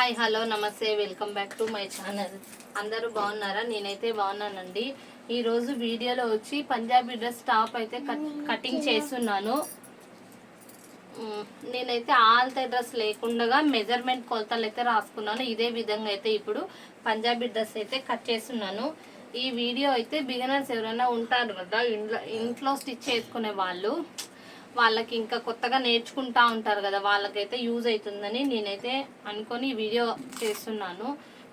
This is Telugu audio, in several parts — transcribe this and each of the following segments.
హాయ్ హలో నమస్తే welcome back to my channel. అందరూ బాగున్నారా? నేనైతే బాగున్నానండి. ఈరోజు వీడియోలో వచ్చి పంజాబీ డ్రెస్ టాప్ అయితే కట్ కటింగ్ చేస్తున్నాను. నేనైతే ఆల్త డ్రెస్ లేకుండా మెజర్మెంట్ కొలతలు అయితే రాసుకున్నాను. ఇదే విధంగా అయితే ఇప్పుడు పంజాబీ డ్రెస్ అయితే కట్ చేస్తున్నాను. ఈ వీడియో అయితే బిగినర్స్ ఎవరైనా ఉంటారు కదా ఇంట్లో ఇంట్లో స్టిచ్ చేసుకునే వాళ్ళు వాళ్ళకి ఇంకా కొత్తగా నేర్చుకుంటా ఉంటారు కదా వాళ్ళకైతే యూజ్ అవుతుందని నేనైతే అనుకొని వీడియో చేస్తున్నాను.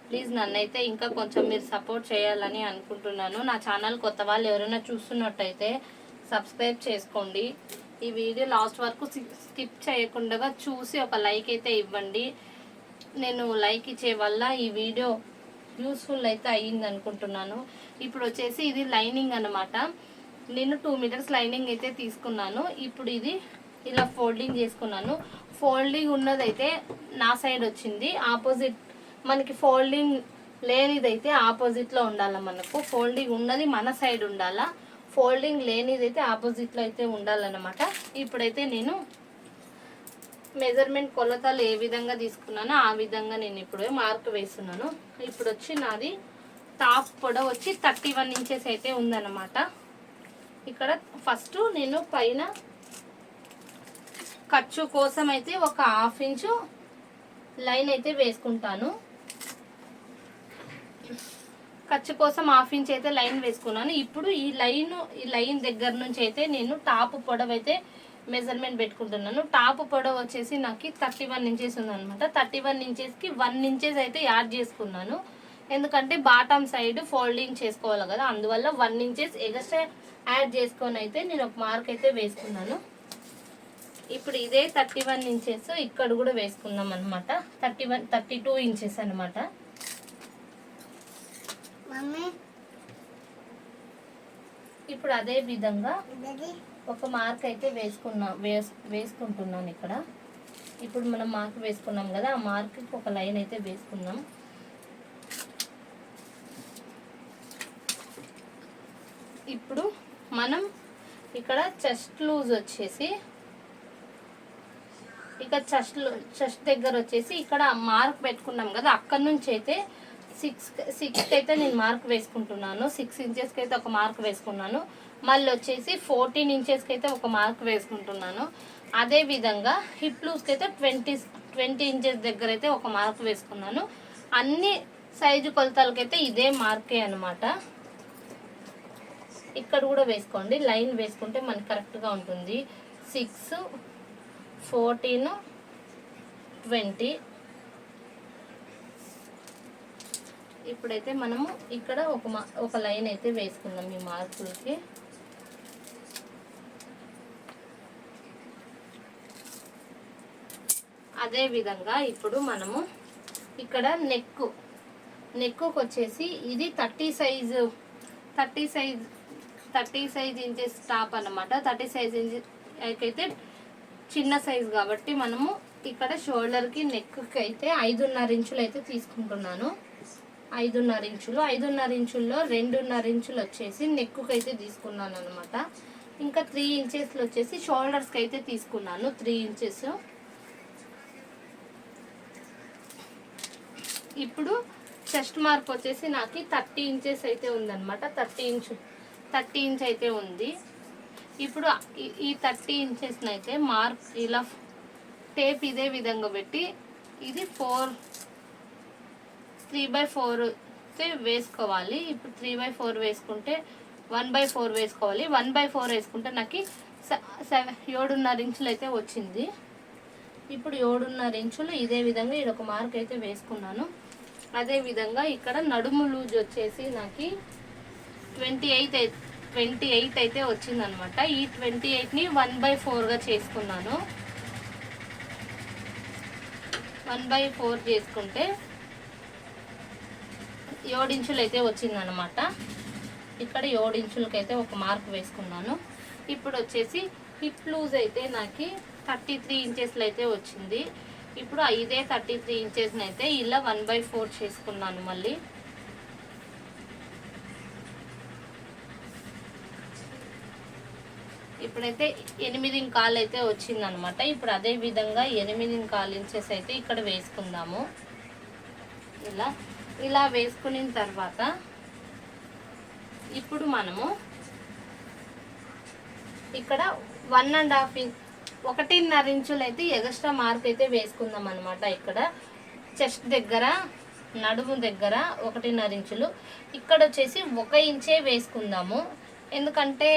ప్లీజ్ నన్నైతే ఇంకా కొంచెం మీరు సపోర్ట్ చేయాలని అనుకుంటున్నాను. నా ఛానల్ కొత్త వాళ్ళు ఎవరైనా చూస్తున్నట్టయితే సబ్స్క్రైబ్ చేసుకోండి. ఈ వీడియో లాస్ట్ వరకు స్కిప్ చేయకుండా చూసి ఒక లైక్ అయితే ఇవ్వండి. నేను లైక్ ఇచ్చే వల్ల ఈ వీడియో యూస్ఫుల్ అయితే అయ్యింది అనుకుంటున్నాను ఇప్పుడు వచ్చేసి ఇది లైనింగ్ అనమాట నేను టూ మీటర్స్ లైనింగ్ అయితే తీసుకున్నాను. ఇప్పుడు ఇది ఇలా ఫోల్డింగ్ చేసుకున్నాను. ఫోల్డింగ్ ఉన్నదైతే నా సైడ్ వచ్చింది. ఆపోజిట్ మనకి ఫోల్డింగ్ లేనిదైతే ఆపోజిట్లో ఉండాలి మనకు. ఫోల్డింగ్ ఉన్నది మన సైడ్ ఉండాలా. ఫోల్డింగ్ లేనిదైతే ఆపోజిట్లో అయితే ఉండాలన్నమాట. ఇప్పుడైతే నేను మెజర్మెంట్ కొలతలు ఏ విధంగా తీసుకున్నానో ఆ విధంగా నేను ఇప్పుడు మార్క్ వేస్తున్నాను. ఇప్పుడు వచ్చి నాది టాప్ పొడవు వచ్చి థర్టీ వన్ ఇంచెస్ అయితే ఉందన్నమాట. ఇక్కడ ఫస్ట్ నేను పైన ఖర్చు కోసం అయితే ఒక హాఫ్ ఇంచు లైన్ అయితే వేసుకుంటాను. ఖర్చు కోసం హాఫ్ ఇంచ్ అయితే లైన్ వేసుకున్నాను. ఇప్పుడు ఈ లైన్ ఈ లైన్ దగ్గర నుంచి అయితే నేను టాప్ పొడవు అయితే మెజర్మెంట్ పెట్టుకుంటున్నాను. టాప్ పొడవు వచ్చేసి నాకు థర్టీ వన్ ఇంచెస్ ఉందనమాట థర్టీ వన్ ఇంచెస్కి వన్ ఇంచెస్ అయితే యాడ్ చేసుకున్నాను. ఎందుకంటే బాటమ్ సైడ్ ఫోల్డింగ్ చేసుకోవాలి కదా. అందువల్ల వన్ ఇంచెస్ ఎగస్ట్రా యాడ్ చేసుకొని అయితే నేను ఒక మార్క్ అయితే వేసుకున్నాను. ఇప్పుడు ఇదే థర్టీ వన్ ఇంచెస్ ఇక్కడ కూడా వేసుకుందాం అనమాట thirty one thirty two inches అనమాట ఇప్పుడు అదే విధంగా ఒక మార్క్ అయితే వేసుకున్నా వేస్ వేసుకుంటున్నాను ఇక్కడ. ఇప్పుడు మనం మార్క్ వేసుకున్నాం కదా ఆ మార్క్కి ఒక లైన్ అయితే వేసుకున్నాం ఇప్పుడు మనం ఇక్కడ చెస్ట్ లూజ్ వచ్చేసి ఇక్కడ చెస్ట్ చెస్ట్ దగ్గర వచ్చేసి ఇక్కడ మార్క్ పెట్టుకున్నాం కదా అక్కడ నుంచి అయితే సిక్స్ సిక్స్కి అయితే నేను మార్క్ వేసుకుంటున్నాను. సిక్స్ ఇంచెస్కి అయితే ఒక మార్క్ వేసుకున్నాను. మళ్ళీ వచ్చేసి ఫోర్టీన్ ఇంచెస్కి అయితే ఒక మార్క్ వేసుకుంటున్నాను. అదే విధంగా హిప్ లూస్కి అయితే ట్వంటీ ట్వంటీ ఇంచెస్ దగ్గర అయితే ఒక మార్క్ వేసుకున్నాను. అన్ని సైజు కొలతలకైతే ఇదే మార్కే అనమాట ఇక్కడ కూడా వేసుకోండి. లైన్ వేసుకుంటే మనకి కరెక్ట్గా ఉంటుంది. Six fourteen twenty. ఇప్పుడైతే మనము ఇక్కడ ఒక మా ఒక లైన్ అయితే వేసుకుందాం ఈ మార్కులకి. అదే విధంగా ఇప్పుడు మనము ఇక్కడ నెక్ నెక్కు. వచ్చేసి ఇది thirty size thirty size thirty size inches top అనమాట థర్టీ సైజ్ ఇంచెస్ అయితే చిన్న సైజ్ కాబట్టి మనము ఇక్కడ షోల్డర్కి నెక్కి అయితే ఐదున్నర ఇంచులు అయితే తీసుకుంటున్నాను. ఐదున్నర ఇంచులు. ఐదున్నర ఇంచుల్లో రెండున్నర ఇంచులు వచ్చేసి నెక్కుకి అయితే తీసుకున్నాను అనమాట ఇంకా త్రీ ఇంచెస్లు వచ్చేసి షోల్డర్స్కి అయితే తీసుకున్నాను. త్రీ ఇంచెస్ ఇప్పుడు చెస్ట్ మార్క్ వచ్చేసి నాకు థర్టీ ఇంచెస్ అయితే ఉందన్నమాట. థర్టీ ఇంచు థర్టీ ఇంచ్ అయితే ఉంది. ఇప్పుడు ఈ- ఈ థర్టీ ఇంచెస్ని అయితే మార్క్ ఇలా టేప్ ఇదే విధంగా పెట్టి ఇది ఫోర్ త్రీ బై ఫోర్ వేసుకోవాలి. ఇప్పుడు త్రీ బై ఫోర్ వేసుకుంటే వన్ బై ఫోర్ వేసుకోవాలి. వన్ బై ఫోర్ వేసుకుంటే నాకు సెవెన్ ఏడున్నర ఇంచులు అయితే వచ్చింది. ఇప్పుడు ఏడున్నర ఇంచులు ఇదే విధంగా ఇది ఒక మార్క్ అయితే వేసుకున్నాను. అదే విధంగా ఇక్కడ నడుము లూజ్ వచ్చేసి నాకు ట్వంటీ ఎయిట్ ట్వంటీ ఎయిట్ అయితే వచ్చిందనమాట. ఈ ట్వంటీ ఎయిట్ని వన్ బై ఫోర్గా చేసుకున్నాను. వన్ బై ఫోర్ చేసుకుంటే ఏడించులు అయితే వచ్చిందనమాట. ఇక్కడ ఏడించులకైతే ఒక మార్క్ వేసుకున్నాను. ఇప్పుడు వచ్చేసి హిప్ లూజ్ అయితే నాకు థర్టీ త్రీ ఇంచెస్లో అయితే వచ్చింది. ఇప్పుడు ఇదే థర్టీ త్రీ ఇంచెస్ని అయితే ఇలా వన్ బై ఫోర్ చేసుకున్నాను మళ్ళీ. ఇప్పుడైతే ఎనిమిది కాలు అయితే వచ్చిందనమాట ఇప్పుడు అదే విధంగా ఎనిమిది కాలు ఇంచెస్ అయితే ఇక్కడ వేసుకుందాము. ఇలా ఇలా వేసుకున్న తర్వాత ఇప్పుడు మనము ఇక్కడ వన్ అండ్ హాఫ్ ఇంచ్ ఒకటిన్నర ఇంచులు అయితే ఎగస్ట్రా మార్క్ అయితే వేసుకుందాం అనమాట ఇక్కడ. చెస్ట్ దగ్గర నడుము దగ్గర ఒకటిన్నర ఇంచులు. ఇక్కడ వచ్చేసి ఒక ఇంచే వేసుకుందాము. ఎందుకంటే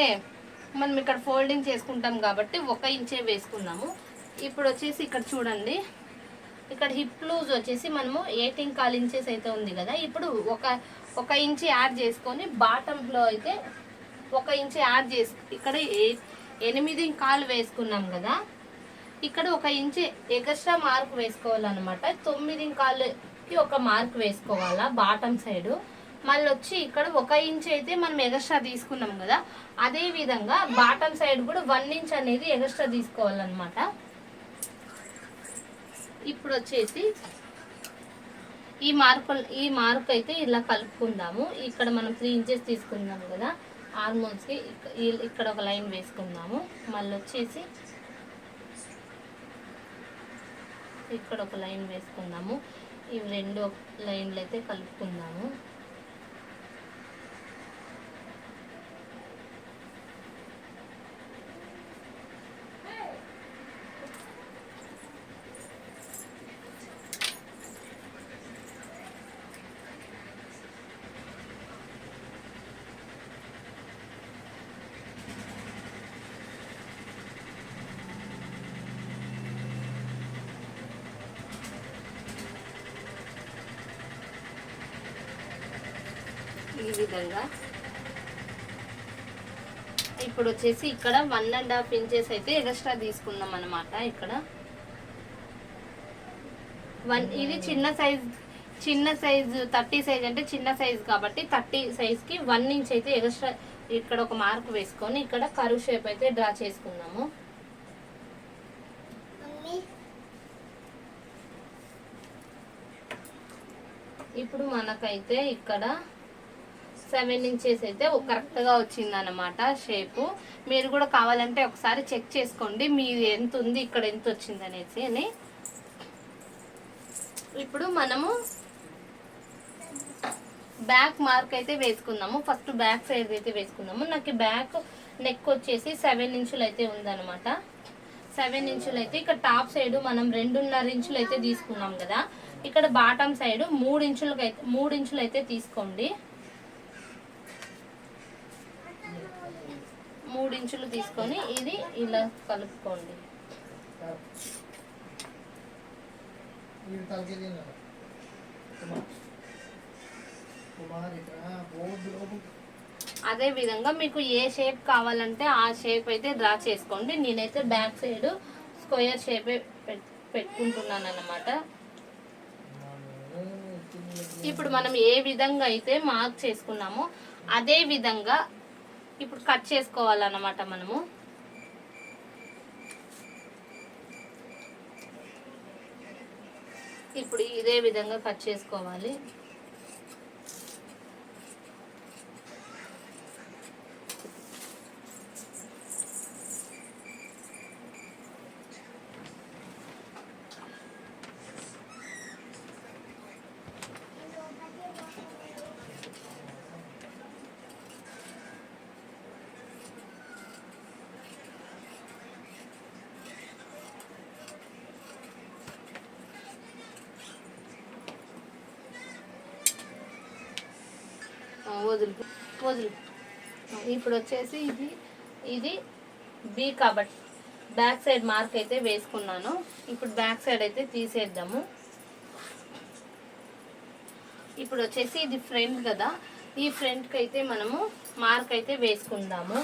మనం ఇక్కడ ఫోల్డింగ్ చేసుకుంటాం కాబట్టి ఒక ఇంచే వేసుకున్నాము. ఇప్పుడు వచ్చేసి ఇక్కడ చూడండి. ఇక్కడ హిప్ లూజ్ వచ్చేసి మనము ఎయిటీన్ కాల్ ఇంచెస్ అయితే ఉంది కదా. ఇప్పుడు ఒక ఒక ఇంచ్ యాడ్ చేసుకొని బాటంలో అయితే ఒక ఇంచ్ యాడ్ చేసి ఇక్కడ ఏ- ఎనిమిది కాలు వేసుకున్నాం కదా. ఇక్కడ ఒక ఇంచ్ ఎక్స్ట్రా మార్క్ వేసుకోవాలన్నమాట. తొమ్మిది కాళ్ళకి ఒక మార్క్ వేసుకోవాలా బాటం సైడ్ మళ్ళీ వచ్చి ఇక్కడ ఒక ఇంచ్ అయితే మనం ఎగస్ట్రా తీసుకున్నాం కదా. అదే విధంగా బాటమ్ సైడ్ కూడా వన్ ఇంచ్ అనేది ఎగస్ట్రా తీసుకోవాలన్నమాట. ఇప్పుడు వచ్చేసి ఈ మార్కు ఈ మార్క్ అయితే ఇలా కలుపుకుందాము. ఇక్కడ మనం త్రీ ఇంచెస్ తీసుకుందాం కదా. హార్మోన్స్కి ఇక్కడ ఒక లైన్ వేసుకుందాము. మళ్ళీ వచ్చేసి ఇక్కడ ఒక లైన్ వేసుకుందాము. ఇవి రెండు లైన్లు అయితే కలుపుకుందాము ఈ విధంగా. ఇప్పుడు వచ్చేసి ఇక్కడ వన్ అండ్ హాఫ్ ఇంచెస్ అయితే ఎక్స్ట్రా తీసుకుందాం అనమాట ఇక్కడ. వన్ ఇది చిన్న సైజ్ చిన్న సైజ్ థర్టీ సైజ్ అంటే చిన్న సైజ్ కాబట్టి థర్టీ సైజ్కి వన్ ఇంచ్ అయితే ఎక్స్ట్రా ఇక్కడ ఒక మార్క్ వేసుకొని ఇక్కడ కరువు షేప్ అయితే డ్రా చేసుకుందాము ఇప్పుడు మనకైతే ఇక్కడ సెవెన్ ఇంచెస్ అయితే కరెక్ట్గా వచ్చిందనమాట షేపు. మీరు కూడా కావాలంటే ఒకసారి చెక్ చేసుకోండి మీది ఎంత ఉంది ఇక్కడ ఎంత వచ్చింది అనేసి అని. ఇప్పుడు మనము బ్యాక్ మార్క్ అయితే వేసుకుందాము. ఫస్ట్ బ్యాక్ సైజ్ అయితే వేసుకుందాము. నాకు బ్యాక్ నెక్ వచ్చేసి సెవెన్ ఇంచులు అయితే ఉందన్నమాట. సెవెన్ ఇంచులు అయితే ఇక్కడ టాప్ సైడ్ మనం రెండున్నర ఇంచులు అయితే తీసుకున్నాం కదా. ఇక్కడ బాటమ్ సైడ్ మూడు ఇంచులకైతే అయితే మూడు ఇంచులు అయితే తీసుకోండి. మూడు ఇంచులు తీసుకొని ఇది ఇలా కలుపుకోండి. అదే విధంగా మీకు ఏ షేప్ కావాలంటే ఆ షేప్ అయితే డ్రా చేసుకోండి. నేనైతే బ్యాక్ సైడ్ స్క్వేర్ షేప్ పెట్టుకుంటున్నాను అన్నమాట ఇప్పుడు మనం ఏ విధంగా అయితే మార్క్ చేసుకున్నామో అదే విధంగా ఇప్పుడు కట్ చేసుకోవాలన్నమాట మనము. ఇప్పుడు ఇదే విధంగా కట్ చేసుకోవాలి ఆ, వదులు వదులు ఇప్పుడు వచ్చేసి ఇది ఇది బి కాబట్టి బ్యాక్ సైడ్ మార్క్ అయితే వేసుకున్నాను. ఇప్పుడు బ్యాక్ సైడ్ అయితే తీసేద్దాము. ఇప్పుడు వచ్చేసి ఇది ఫ్రంట్ కదా ఈ ఫ్రంట్కి అయితే మనము మార్క్ అయితే వేసుకుందాము.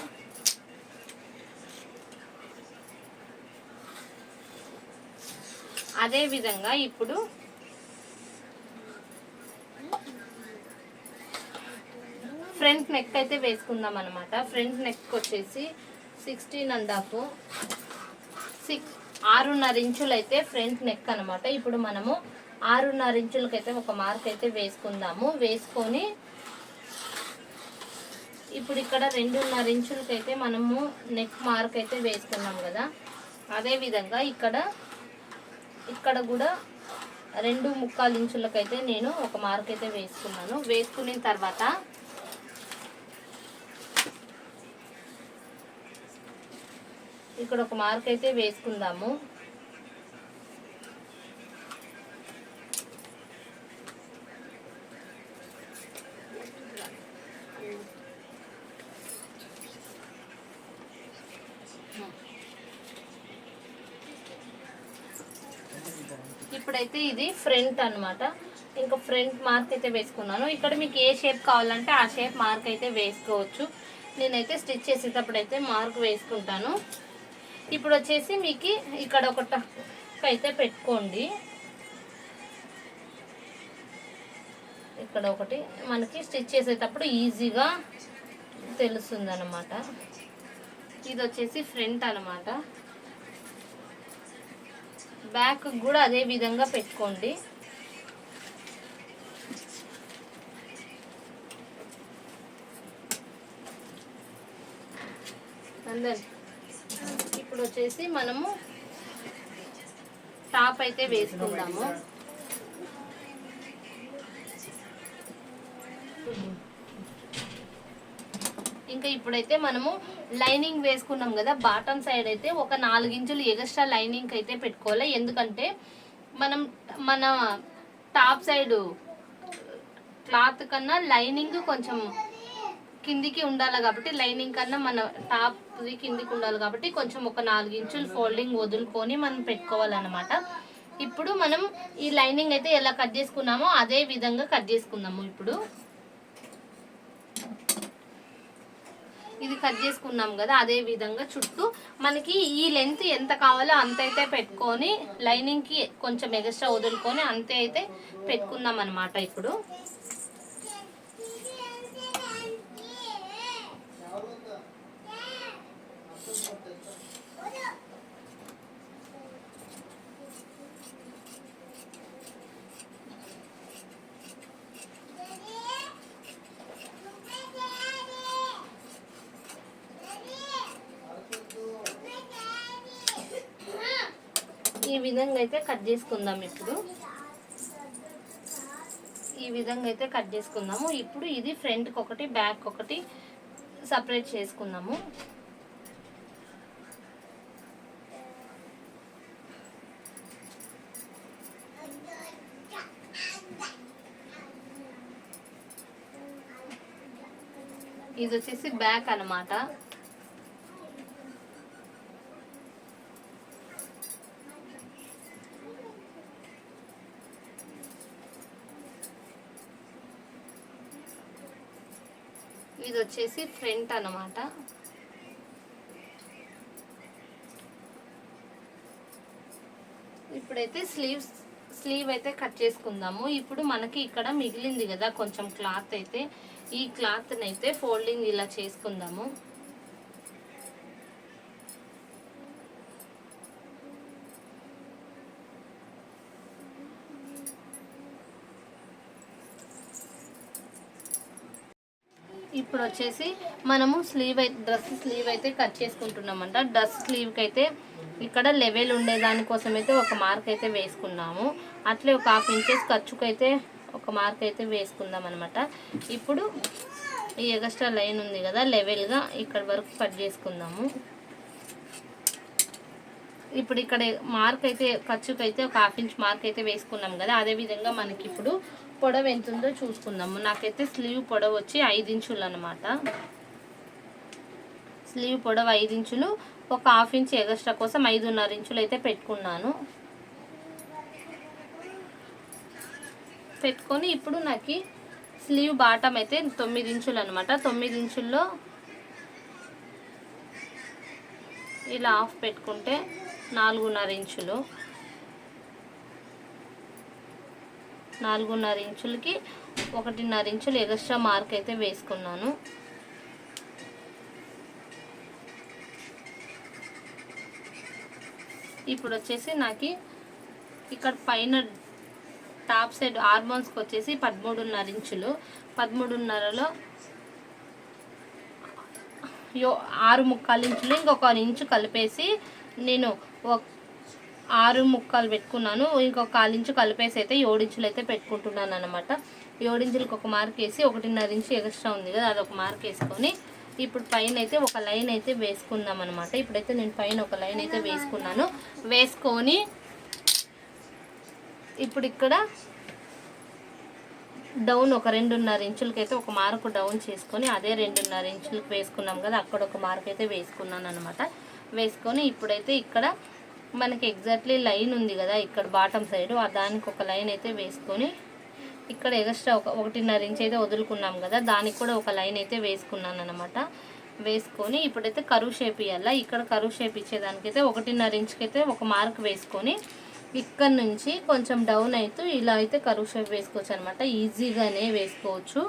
అదే విధంగా ఇప్పుడు ఫ్రంట్ నెక్ అయితే వేసుకుందాం అనమాట ఫ్రంట్ నెక్ వచ్చేసి సిక్స్టీన్ అండ్ హాఫ్. సిక్స్ ఆరున్నర ఇంచులు అయితే ఫ్రంట్ నెక్ అనమాట ఇప్పుడు మనము ఆరున్నర ఇంచులకైతే ఒక మార్క్ అయితే వేసుకుందాము. వేసుకొని ఇప్పుడు ఇక్కడ రెండున్నర ఇంచులకైతే మనము నెక్ మార్క్ అయితే వేసుకున్నాం కదా. అదే విధంగా ఇక్కడ ఇక్కడ కూడా రెండు ముక్కాలు ఇంచులకైతే నేను ఒక మార్క్ అయితే వేసుకున్నాను. వేసుకున్న తర్వాత ఇక్కడ ఒక మార్క్ అయితే వేసుకుందాము. ఇప్పుడైతే ఇది ఫ్రంట్ అన్నమాట. ఇంకా ఫ్రంట్ మార్క్ అయితే వేసుకున్నాను. ఇక్కడ మీకు ఏ షేప్ కావాలంటే ఆ షేప్ మార్క్ అయితే వేసుకోవచ్చు. నేనైతే స్టిచ్ చేసేటప్పుడు అయితే మార్క్ వేసుకుంటాను. ఇప్పుడు వచ్చేసి మీకు ఇక్కడ ఒక టక్ అయితే పెట్టుకోండి. ఇక్కడ ఒకటి మనకి స్టిచ్ చేసేటప్పుడు ఈజీగా తెలుస్తుంది అనమాట ఇది వచ్చేసి ఫ్రంట్ అనమాట బ్యాక్ కూడా అదే విధంగా పెట్టుకోండి. అందరి ఇప్పుడు వచ్చేసి మనము టాప్ అయితే వేసుకుందాము. ఇంకా ఇప్పుడైతే మనము లైనింగ్ వేసుకున్నాం కదా బాటమ్ సైడ్ అయితే ఒక నాలుగించులు ఎగస్ట్రా లైనింగ్ అయితే పెట్టుకోవాలి. ఎందుకంటే మనం మన టాప్ సైడ్ క్లాత్ కన్నా లైనింగ్ కొంచెం కిందికి ఉండాలి కాబట్టి లైనింగ్ కన్నా మన టాప్ కిందికి ఉండాలి కాబట్టి కొంచెం ఒక నాలుగు ఇంచులు ఫోల్డింగ్ వదులుకొని మనం పెట్టుకోవాలన్నమాట. ఇప్పుడు మనం ఈ లైనింగ్ అయితే ఎలా కట్ చేసుకున్నామో అదే విధంగా కట్ చేసుకుందాము ఇప్పుడు. ఇది కట్ చేసుకున్నాం కదా అదే విధంగా చుట్టూ మనకి ఈ లెంత్ ఎంత కావాలో అంత అయితే పెట్టుకొని లైనింగ్కి కొంచెం ఎక్స్ట్రా వదులుకొని అంతే అయితే పెట్టుకుందాం అనమాట ఇప్పుడు ఈ విధంగా అయితే కట్ చేసుకుందాం ఇప్పుడు. ఈ విధంగా అయితే కట్ చేసుకుందాము. ఇప్పుడు ఇది ఫ్రంట్కి ఒకటి బ్యాక్ ఒకటి సపరేట్ చేసుకుందాము. ఇది వచ్చేసి బ్యాక్ అన్నమాట. ఇది వచ్చేసి ఫ్రంట్ అన్నమాట. ఇప్పుడైతే స్లీవ్స్ స్లీవ్ అయితే కట్ చేసుకుందాము. ఇప్పుడు మనకి ఇక్కడ మిగిలింది కదా కొంచెం క్లాత్ అయితే ఈ క్లాత్ని అయితే ఫోల్డింగ్ ఇలా చేసుకుందాము. ఇప్పుడు వచ్చేసి మనము స్లీవ్ అయితే డ్రెస్ స్లీవ్ అయితే కట్ చేసుకుంటున్నామంట. డ్రెస్ స్లీవ్కి అయితే ఇక్కడ లెవెల్ ఉండేదానికోసం అయితే ఒక మార్క్ అయితే వేసుకున్నాము. అట్లే ఒక హాఫ్ ఇంచెస్ ఖర్చుకైతే ఒక మార్క్ అయితే వేసుకుందాం అనమాట ఇప్పుడు ఈ ఎగస్ట్రా లైన్ ఉంది కదా లెవెల్గా ఇక్కడ వరకు కట్ చేసుకుందాము. ఇప్పుడు ఇక్కడ మార్క్ అయితే ఖర్చుకు అయితే ఒక హాఫ్ ఇంచ్ మార్క్ అయితే వేసుకున్నాం కదా అదే విధంగా మనకి ఇప్పుడు పొడవు ఎంత ఉందో చూసుకుందాము. నాకైతే స్లీవ్ పొడవు వచ్చి ఐదు ఇంచులు అనమాట స్లీవ్ పొడవు ఐదు ఇంచులు ఒక హాఫ్ ఇంచ్ ఎగస్ట్రా కోసం ఐదున్నర ఇంచులు అయితే పెట్టుకున్నాను. పెట్టుకొని ఇప్పుడు నాకు స్లీవ్ బాటం అయితే తొమ్మిది ఇంచులు అనమాట తొమ్మిది ఇంచుల్లో ఇలా ఆఫ్ పెట్టుకుంటే నాలుగున్నర ఇంచులు. నాలుగున్నర ఇంచులకి ఒకటిన్నర ఇంచులు ఎగస్ట్రా మార్క్ అయితే వేసుకున్నాను. ఇప్పుడు వచ్చేసి నాకు ఇక్కడ పైన టాప్ సైడ్ హార్మోన్స్కి వచ్చేసి పదమూడున్నర ఇంచులు. పదమూడున్నరలో యో ఆరు ముక్కాలు ఇంచులు ఇంకొక ఇంచు కలిపేసి నేను ఒక ఆరు ముక్కలు పెట్టుకున్నాను. ఇంకొక కాలించు కలిపేసి అయితే ఏడించులు అయితే పెట్టుకుంటున్నాను అనమాట ఏడించులకు ఒక మార్క్ వేసి ఒకటిన్నర ఇంచు ఎక్స్ట్రా ఉంది కదా అది ఒక మార్క్ వేసుకొని ఇప్పుడు పైన అయితే ఒక లైన్ అయితే వేసుకుందాం అనమాట ఇప్పుడైతే నేను పైన ఒక లైన్ అయితే వేసుకున్నాను. వేసుకొని ఇప్పుడు ఇక్కడ డౌన్ ఒక రెండున్నర ఇంచులకి అయితే ఒక మార్కు డౌన్ చేసుకొని అదే రెండున్నర ఇంచులకు వేసుకున్నాం కదా అక్కడ ఒక మార్క్ అయితే వేసుకున్నాను అనమాట వేసుకొని ఇప్పుడైతే ఇక్కడ మనకి ఎగ్జాక్ట్లీ లైన్ ఉంది కదా ఇక్కడ బాటమ్ సైడ్ దానికి ఒక లైన్ అయితే వేసుకొని ఇక్కడ ఎక్స్ట్రా ఒక ఒకటిన్నర ఇంచ్ అయితే వదులుకున్నాం కదా దానికి కూడా ఒక లైన్ అయితే వేసుకున్నాను అనమాట వేసుకొని ఇప్పుడైతే కరువు షేప్ ఇవ్వాలా ఇక్కడ కరువు షేప్ ఇచ్చేదానికైతే ఒకటిన్నర ఇంచుకి అయితే ఒక మార్క్ వేసుకొని ఇక్కడ నుంచి కొంచెం డౌన్ అవుతూ ఇలా అయితే కరువు షేప్ వేసుకోవచ్చు అనమాట ఈజీగానే వేసుకోవచ్చు.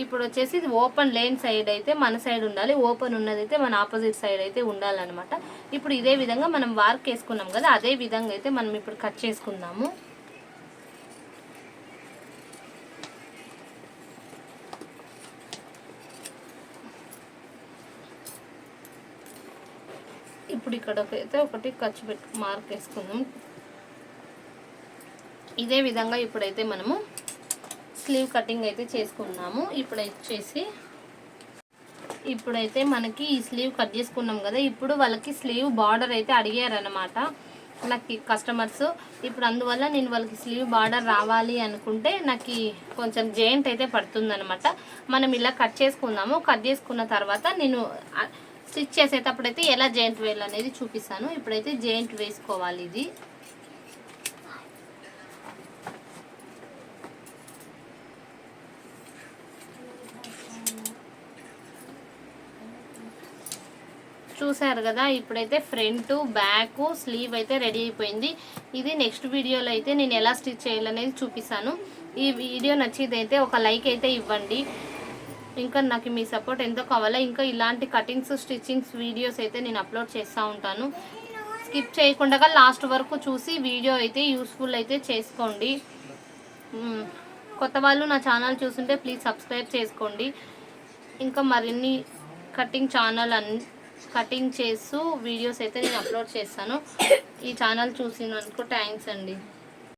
ఇప్పుడు వచ్చేసి ఇది ఓపెన్ లేన్ సైడ్ అయితే మన సైడ్ ఉండాలి. ఓపెన్ ఉన్నదైతే మన ఆపోజిట్ సైడ్ అయితే ఉండాలన్నమాట. ఇప్పుడు ఇదే విధంగా మనం వార్క్ వేసుకున్నాం కదా అదే విధంగా అయితే మనం ఇప్పుడు కట్ చేసుకుందాము. ఇప్పుడు ఇక్కడ అయితే ఒకటి ఖర్చు పెట్టు మార్క్ వేసుకుందాం. ఇదే విధంగా ఇప్పుడైతే మనము స్లీవ్ కటింగ్ అయితే చేసుకున్నాము. ఇప్పుడు వచ్చేసి ఇప్పుడైతే మనకి ఈ స్లీవ్ కట్ చేసుకున్నాం కదా. ఇప్పుడు వాళ్ళకి స్లీవ్ బార్డర్ అయితే అడిగారనమాట నాకు కస్టమర్స్ ఇప్పుడు అందువల్ల నేను వాళ్ళకి స్లీవ్ బార్డర్ రావాలి అనుకుంటే నాకు కొంచెం జాయింట్ అయితే పడుతుందనమాట మనం ఇలా కట్ చేసుకుందాము. కట్ చేసుకున్న తర్వాత నేను స్టిచ్ చేసేటప్పుడైతే ఎలా జాయింట్ వేయాలనేది చూపిస్తాను. ఇప్పుడైతే జాయింట్ వేసుకోవాలి ఇది. చూసారు కదా ఇప్పుడైతే ఫ్రంట్ బ్యాక్ స్లీవ్ అయితే రెడీ అయిపోయింది. ఇది నెక్స్ట్ వీడియోలో అయితే నేను ఎలా స్టిచ్ చేయాలనేది చూపిస్తాను. ఈ వీడియో నచ్చిదైతే ఒక లైక్ అయితే ఇవ్వండి. ఇంకా నాకు మీ సపోర్ట్ ఎంతో కావాలో ఇంకా ఇలాంటి కటింగ్స్ స్టిచ్చింగ్స్ వీడియోస్ అయితే నేను అప్లోడ్ చేస్తూ ఉంటాను. స్కిప్ చేయకుండా లాస్ట్ వరకు చూసి వీడియో అయితే యూస్ఫుల్ అయితే చేసుకోండి. కొత్త వాళ్ళు నా ఛానల్ చూస్తుంటే ప్లీజ్ సబ్స్క్రైబ్ చేసుకోండి. ఇంకా మరిన్ని కటింగ్ ఛానల్ అన్ కటింగ్ చేస్తూ వీడియోస్ అయితే నేను అప్లోడ్ చేస్తాను. ఈ ఛానల్ చూసినందుకు థ్యాంక్స్ అండి.